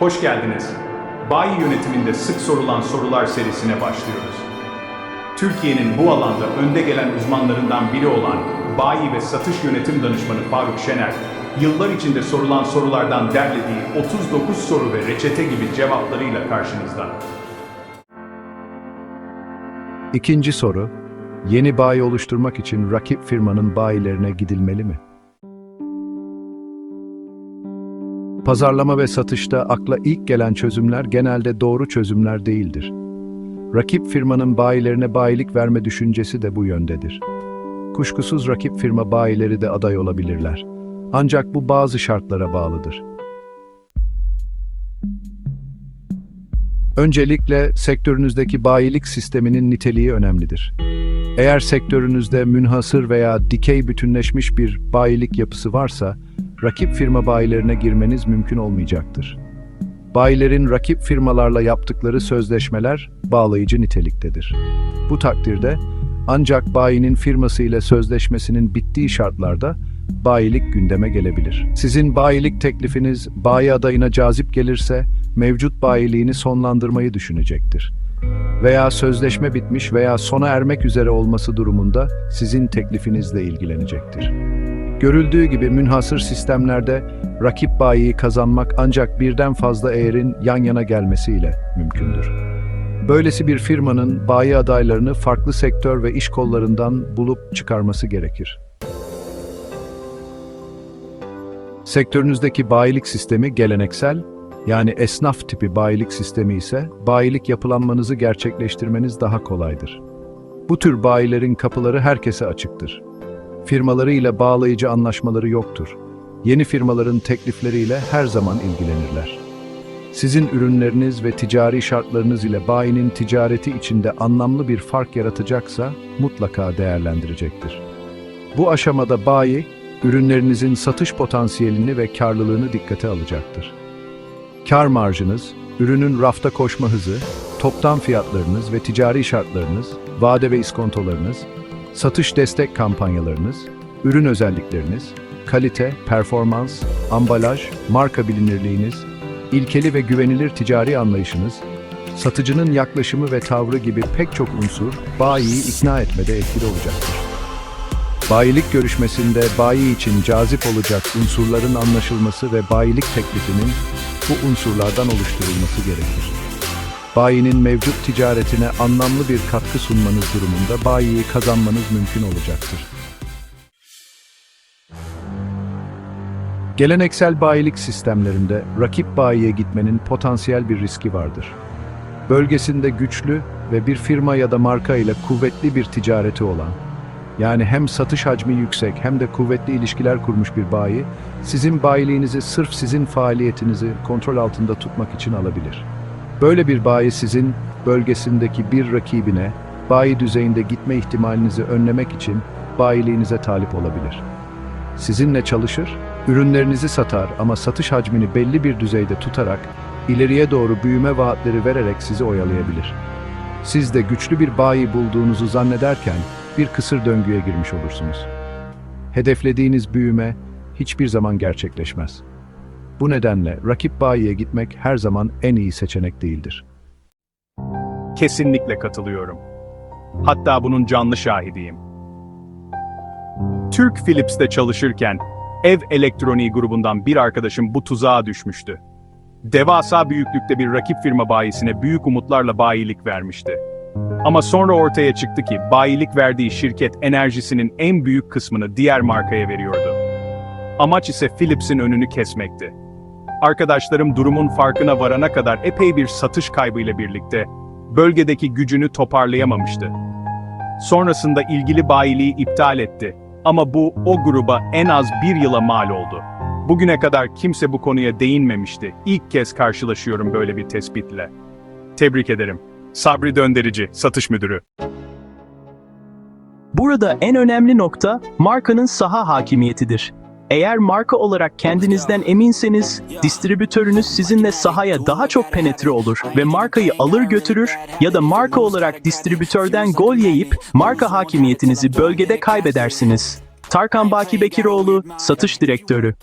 Hoş geldiniz. Bayi yönetiminde sık sorulan sorular serisine başlıyoruz. Türkiye'nin bu alanda önde gelen uzmanlarından biri olan Bayi ve Satış Yönetim Danışmanı Faruk Şener, yıllar içinde sorulan sorulardan derlediği 39 soru ve reçete gibi cevaplarıyla karşınızda. İkinci soru, yeni bayi oluşturmak için rakip firmanın bayilerine gidilmeli mi? Pazarlama ve satışta akla ilk gelen çözümler genelde doğru çözümler değildir. Rakip firmanın bayilerine bayilik verme düşüncesi de bu yöndedir. Kuşkusuz rakip firma bayileri de aday olabilirler. Ancak bu bazı şartlara bağlıdır. Öncelikle sektörünüzdeki bayilik sisteminin niteliği önemlidir. Eğer sektörünüzde münhasır veya dikey bütünleşmiş bir bayilik yapısı varsa, rakip firma bayilerine girmeniz mümkün olmayacaktır. Bayilerin rakip firmalarla yaptıkları sözleşmeler bağlayıcı niteliktedir. Bu takdirde ancak bayinin firması ile sözleşmesinin bittiği şartlarda bayilik gündeme gelebilir. Sizin bayilik teklifiniz bayi adayına cazip gelirse mevcut bayiliğini sonlandırmayı düşünecektir. Veya sözleşme bitmiş veya sona ermek üzere olması durumunda sizin teklifinizle ilgilenecektir. Görüldüğü gibi münhasır sistemlerde rakip bayiyi kazanmak ancak birden fazla eğerin yan yana gelmesiyle mümkündür. Böylesi bir firmanın bayi adaylarını farklı sektör ve iş kollarından bulup çıkarması gerekir. Sektörünüzdeki bayilik sistemi geleneksel, yani esnaf tipi bayilik sistemi ise bayilik yapılanmanızı gerçekleştirmeniz daha kolaydır. Bu tür bayilerin kapıları herkese açıktır. Firmalarıyla bağlayıcı anlaşmaları yoktur. Yeni firmaların teklifleriyle her zaman ilgilenirler. Sizin ürünleriniz ve ticari şartlarınız ile bayinin ticareti içinde anlamlı bir fark yaratacaksa mutlaka değerlendirecektir. Bu aşamada bayi, ürünlerinizin satış potansiyelini ve karlılığını dikkate alacaktır. Kar marjınız, ürünün rafta koşma hızı, toptan fiyatlarınız ve ticari şartlarınız, vade ve iskontolarınız, satış destek kampanyalarınız, ürün özellikleriniz, kalite, performans, ambalaj, marka bilinirliğiniz, ilkeli ve güvenilir ticari anlayışınız, satıcının yaklaşımı ve tavrı gibi pek çok unsur bayiyi ikna etmede etkili olacaktır. Bayilik görüşmesinde bayi için cazip olacak unsurların anlaşılması ve bayilik teklifinin bu unsurlardan oluşturulması gerekir. Bayinin mevcut ticaretine anlamlı bir katkı sunmanız durumunda bayiyi kazanmanız mümkün olacaktır. Geleneksel bayilik sistemlerinde rakip bayiye gitmenin potansiyel bir riski vardır. Bölgesinde güçlü ve bir firma ya da marka ile kuvvetli bir ticareti olan, yani hem satış hacmi yüksek hem de kuvvetli ilişkiler kurmuş bir bayi, sizin bayiliğinizi sırf sizin faaliyetinizi kontrol altında tutmak için alabilir. Böyle bir bayi sizin bölgesindeki bir rakibine bayi düzeyinde gitme ihtimalinizi önlemek için bayiliğinize talip olabilir. Sizinle çalışır, ürünlerinizi satar ama satış hacmini belli bir düzeyde tutarak ileriye doğru büyüme vaatleri vererek sizi oyalayabilir. Siz de güçlü bir bayi bulduğunuzu zannederken bir kısır döngüye girmiş olursunuz. Hedeflediğiniz büyüme hiçbir zaman gerçekleşmez. Bu nedenle rakip bayiye gitmek her zaman en iyi seçenek değildir. Kesinlikle katılıyorum. Hatta bunun canlı şahidiyim. Türk Philips'te çalışırken ev elektroniği grubundan bir arkadaşım bu tuzağa düşmüştü. Devasa büyüklükte bir rakip firma bayisine büyük umutlarla bayilik vermişti. Ama sonra ortaya çıktı ki bayilik verdiği şirket enerjisinin en büyük kısmını diğer markaya veriyordu. Amaç ise Philips'in önünü kesmekti. Arkadaşlarım durumun farkına varana kadar epey bir satış kaybıyla birlikte bölgedeki gücünü toparlayamamıştı. Sonrasında ilgili bayiliği iptal etti ama bu o gruba en az bir yıla mal oldu. Bugüne kadar kimse bu konuya değinmemişti. İlk kez karşılaşıyorum böyle bir tespitle. Tebrik ederim. Sabri Dönderici, satış müdürü. Burada en önemli nokta markanın saha hakimiyetidir. Eğer marka olarak kendinizden eminseniz, distribütörünüz sizinle sahaya daha çok penetre olur ve markayı alır götürür ya da marka olarak distribütörden gol yiyip marka hakimiyetinizi bölgede kaybedersiniz. Tarkan Baki Bekiroğlu, Satış Direktörü